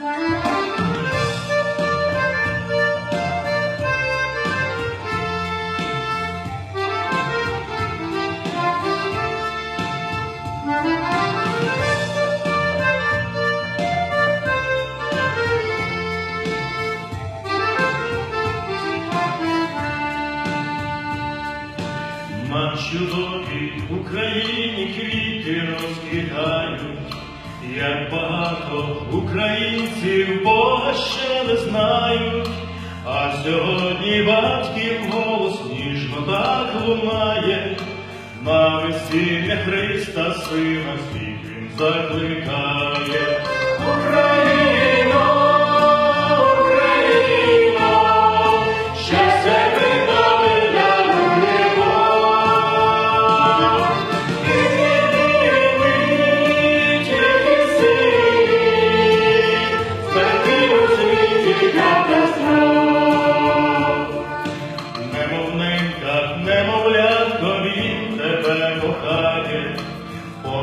На чудовій Україні квіти розквітають, як багато українців Бога ще не знають, а сьогодні батьків голос ніжно так лунає, на весілля Христа Сина він закликає.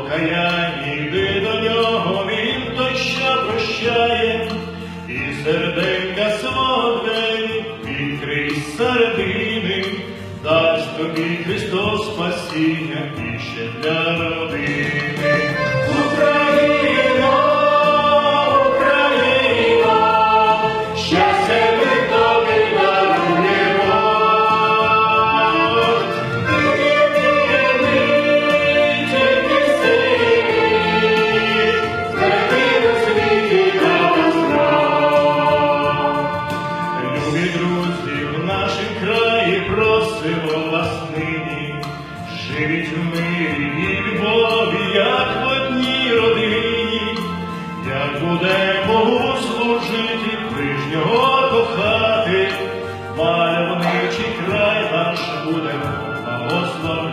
Покаяння йди до нього, він той, прощає, і серденька свого двері відкрий середини, дасть тобі Христос спасіння і ще для родини. Друзі, друзі, в нашім краї просимо вас нині, живіть в мирі і любові, як в одній родині, як буде Богу служити, ближнього кохати, мальовничий край наш буде, благословити.